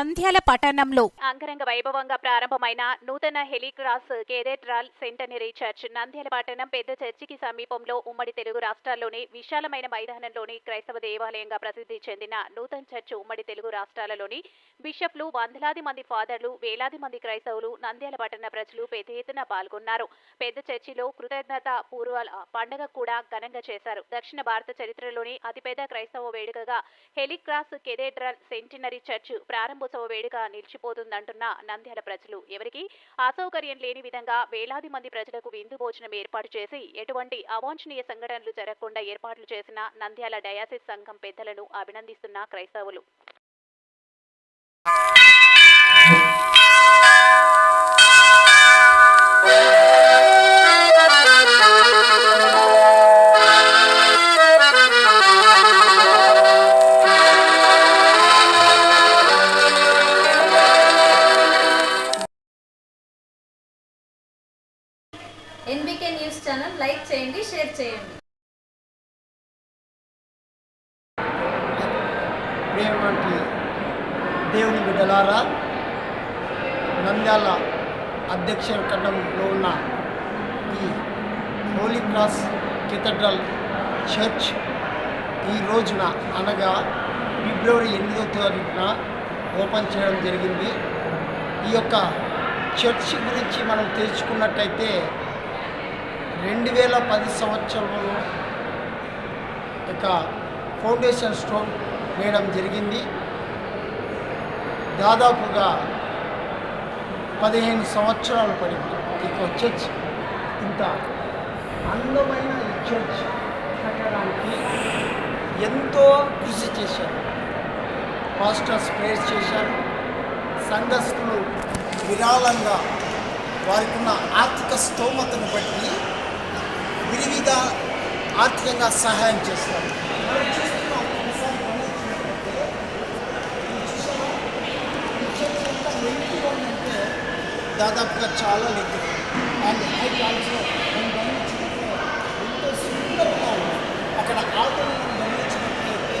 నంద్యాల పట్టణంలో. అంగరంగ వైభవంగా ప్రారంభమైన నూతన holy cross cathedral centenary church Nandyal పట్టణం పెద్ద చర్చికి సమీపంలో ఉమ్మడి తెలుగు రాష్ట్రాల్లోని విశాలమైన మైదానంలోని క్రైస్తవ దేవాలయంగా ప్రసిద్ధి చెందిన నూతన చర్చ్ ఉమ్మడి తెలుగు రాష్ట్రాలలోని బిషప్లు వందలాది మంది ఫాదర్లు వేలాది మంది క్రైస్తవులు నంద్యాల పట్టణ ప్రజలు పెద్ద ఎత్తున పాల్గొన్నారు. పెద్ద చర్చిలో కృతజ్ఞత పూర్వ పండగ కూడా ఘనంగా చేశారు. దక్షిణ భారత చరిత్రలోని అతిపెద్ద క్రైస్తవ వేడుకగా హెలిక్రాస్ కెథెడ్రల్ సెంటినరీ చర్చ్ ప్రారంభోత్సవ వేడుక నిలిచిపోతుందంటున్న నంద్యాల ప్రజలు. ఎవరికి అసౌకర్యం లేని విధంగా వేలాది మంది ప్రజలకు విందు భోజనం ఏర్పాటు చేసి ఎటువంటి అవాంఛనీయ సంఘటనలు జరగకుండా ఏర్పాట్లు చేసిన నంద్యాల డయాసిస్ సంఘం పెద్దలను అభినందిస్తున్న క్రైస్తవులు. న్యూస్ ఛానల్ లైక్ చేయండి షేర్ చేయండి. ప్రేమటి దేవుని బిడ్డలారా నంద్యాల అధ్యక్ష ఖండంలో ఉన్న ఈ హోలీ క్రాస్ కెథడ్రల్ చర్చ్ ఈ రోజున అనగా ఫిబ్రవరి ఎనిమిదో తారీఖున ఓపెన్ చేయడం జరిగింది. ఈ యొక్క చర్చ్ గురించి మనం తెలుసుకున్నట్టయితే రెండు వేల పది సంవత్సరంలో యొక్క ఫౌండేషన్ స్టోన్ వేయడం జరిగింది. దాదాపుగా పదిహేను సంవత్సరాలు పడింది ఇక చర్చ్. ఇంత అందమైన ఈ చర్చ్ కట్టడానికి ఎంతో కృషి చేశారు. పాస్టర్స్ ప్రేయర్స్ చేశారు. సంఘస్థులు విరాళంగా వారికి ఉన్న ఆర్థిక స్తోమతను బట్టి విరివిగా ఆర్థికంగా సహాయం చేస్తారు. మనం గమనించినట్లయితే దాదాపుగా చాలా లెక్క అండ్ హైట్ ఆల్సో ఎంతో సుందరంగా ఉంది. అక్కడ ఆటోలు మనం గమనించినట్లయితే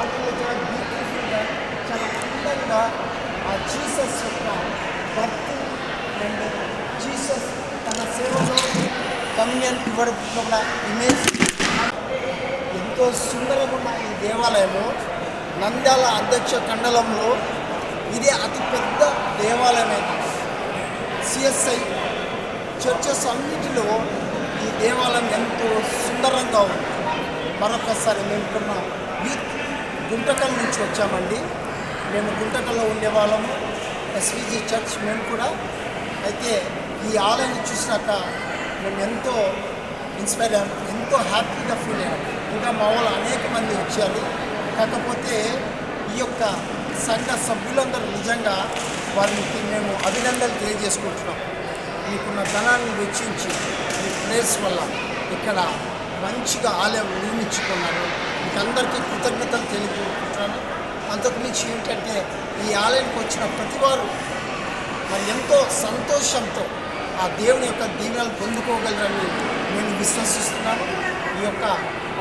ఆటోలో చాలా బ్యూటిఫుల్గా చాలా అందంగా ఆ జీసస్ యొక్క బర్త్ అండ్ జీసస్ తన సేవలో కమ్యూనియన్ ఇవ్వడం కూడా ఇమేజ్. ఎంతో సుందరంగా ఉన్న ఈ దేవాలయము నంద్యాల అధ్యక్ష కండలంలో ఇదే అతిపెద్ద దేవాలయమైంది సిఎస్ఐ చర్చెస్ అన్నిటిలో ఈ దేవాలయం ఎంతో సుందరంగా ఉంది. మరొకసారి మేము యూత్ గుంటకల్ నుంచి వచ్చామండి. మేము గుంటకల్లో ఉండేవాళ్ళము ఎస్విజి చర్చ్ మేము కూడా. అయితే ఈ ఆలయాన్ని చూసినాక మేము ఎంతో ఇన్స్పైర్ అయ్యాము ఎంతో హ్యాపీగా ఫీల్ అయ్యాము ఇంకా మా వాళ్ళు అనేక మంది వచ్చారు. కాకపోతే ఈ యొక్క సంఘ సభ్యులందరూ నిజంగా వారికి మేము అభినందనలు తెలియజేసుకుంటున్నాం. మీకున్న ధనాన్ని వెచ్చించి మీ ప్లేస్ వల్ల ఇక్కడ మంచిగా ఆలయం నిర్మించుకున్నారు. మీకు అందరికీ కృతజ్ఞతలు తెలియజేసుకుంటున్నాను. అంతకుమించి ఏంటంటే ఈ ఆలయానికి వచ్చిన ప్రతి వారు మరి ఎంతో సంతోషంతో ఆ దేవుని యొక్క దీవెనలు పొందుకోగలరని నేను విశ్వసిస్తున్నాను. ఈ యొక్క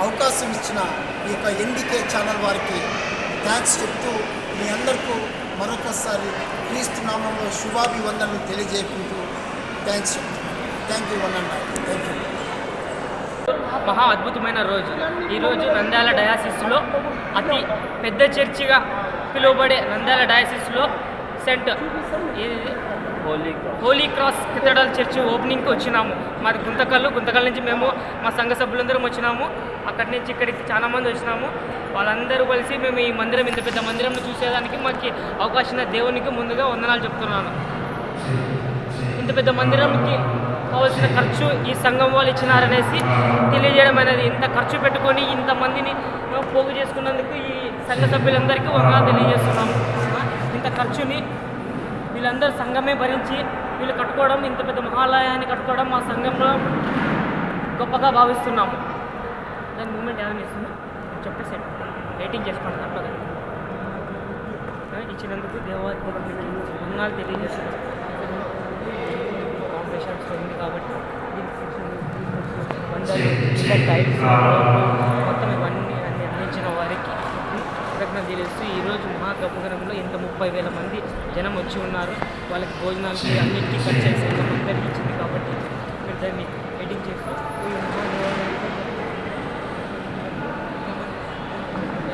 అవకాశం ఇచ్చిన ఈ యొక్క ఎన్డీకే ఛానల్ వారికి థ్యాంక్స్ చెప్తూ మీ అందరికీ మరొకసారి క్రీస్తు నామంలో శుభాభివందనలు తెలియజేయకుంటూ thanks thank you one and thank you. మహా అద్భుతమైన రోజు. ఈరోజు నంద్యాల డయాసిస్లో అతి పెద్ద చర్చిగా పిలువబడే Nandyal డయాసిస్లో saint holy holy cross cathedral church ఓపెనింగ్కి వచ్చినాము. మాది గుంతకల్లు. గుంతకల్ నుంచి మేము మా సంఘ సభ్యులందరం వచ్చినాము. అక్కడి నుంచి ఇక్కడికి చాలామంది వచ్చినాము. వాళ్ళందరూ కలిసి మేము ఈ మందిరం ఇంత పెద్ద మందిరం చూసేదానికి మాకు అవకాశం దేవునికి ముందుగా వందనాలు చెప్తున్నాను. ఇంత పెద్ద మందిరంకి కావాల్సిన ఖర్చు ఈ సంఘం వాళ్ళు ఇచ్చినారనేసి తెలియజేయడం అనేది ఇంత ఖర్చు పెట్టుకొని ఇంతమందిని పోగు చేసుకున్నందుకు ఈ సంఘ సభ్యులందరికీ వంగా తెలియజేస్తున్నాము. ఇంత ఖర్చుని వీళ్ళందరూ సంఘమే భరించి వీళ్ళు కట్టుకోవడం ఇంత పెద్ద మహాలయాన్ని కట్టుకోవడం మా సంఘంలో గొప్పగా భావిస్తున్నాము దాని మూమెంట్ ఏమైనా ఇస్తుందో చెప్పేసి రేటింగ్ చేసుకోండి తప్పదు ఇచ్చినందుకు దేవానికి వందనాలు ఉంది కాబట్టి వందలు టైల్స్ మొత్తం తెలియజేస్తూ ఈరోజు మహాగర్భగృహంలో ఇంత ముప్పై వేల మంది జనం వచ్చి ఉన్నారు. వాళ్ళకి భోజనాలకి అన్నింటికి ఖర్చు చేసి అందరికీ ఇచ్చింది కాబట్టి మీరు దాన్ని ఎడిట్ చేస్తూ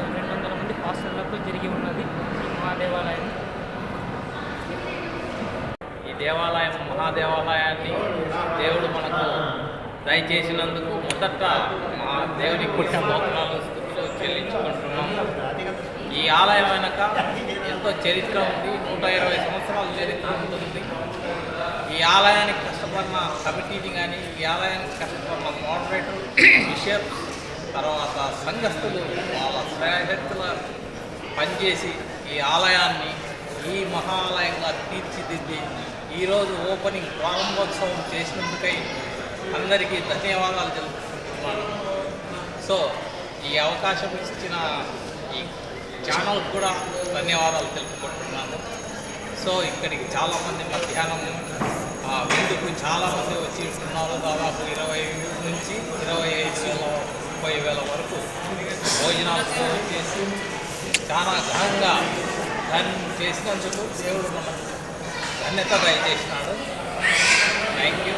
రెండు వందల మంది పాస్టర్లకు జరిగి ఉన్నది ఈ మహాదేవాలయం. ఈ దేవాలయం మహాదేవాలయాన్ని దేవుడు మనకు దయచేసినందుకు మొదట మా దేవుడి కుటుంబ చెల్లించుకుంటున్నాము ఈ ఆలయం వెనక ఎంతో చరిత్ర ఉంది. నూట ఇరవై సంవత్సరాల చరిత్ర ఉంటుంది. ఈ ఆలయానికి కష్టపడిన కమిటీని కానీ ఈ ఆలయానికి కష్టపడిన మోడరేటర్ బిషప్ తర్వాత సంఘస్థులు వాళ్ళ స్వయశక్తుల పనిచేసి ఈ ఆలయాన్ని ఈ మహాలయంగా తీర్చిదిద్ది ఈరోజు ఓపెనింగ్ ప్రారంభోత్సవం చేసినందుకై అందరికీ ధన్యవాదాలు తెలుపుతున్నాను సో ఈ అవకాశం ఇచ్చిన ఈ ఛానల్కి కూడా ధన్యవాదాలు తెలుపుకుంటున్నాను. సో ఇక్కడికి చాలామంది మధ్యాహ్నం ఆ, విందుకు చాలామంది వచ్చి ఉన్నారు. దాదాపు ఇరవై నుంచి ఇరవై ఐదు వేల ముప్పై వేల వరకు భోజనాలు చేసి చాలా ఘనంగా దాన్ని చేసినందుకు దేవుడు మనకు ధన్యత దయచేసినాడు. థ్యాంక్ యూ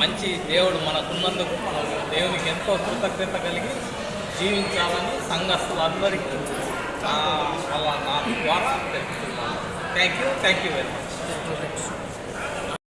మంచి దేవుడు మనకున్నందుకు మనం దేవునికి ఎంతో కృతజ్ఞత కలిగి జీవించాలని సంఘస్థులందరికీ ఆ, వాళ్ళ నా ద్వారా తెలుపుతున్నాను. Thank you thank you very much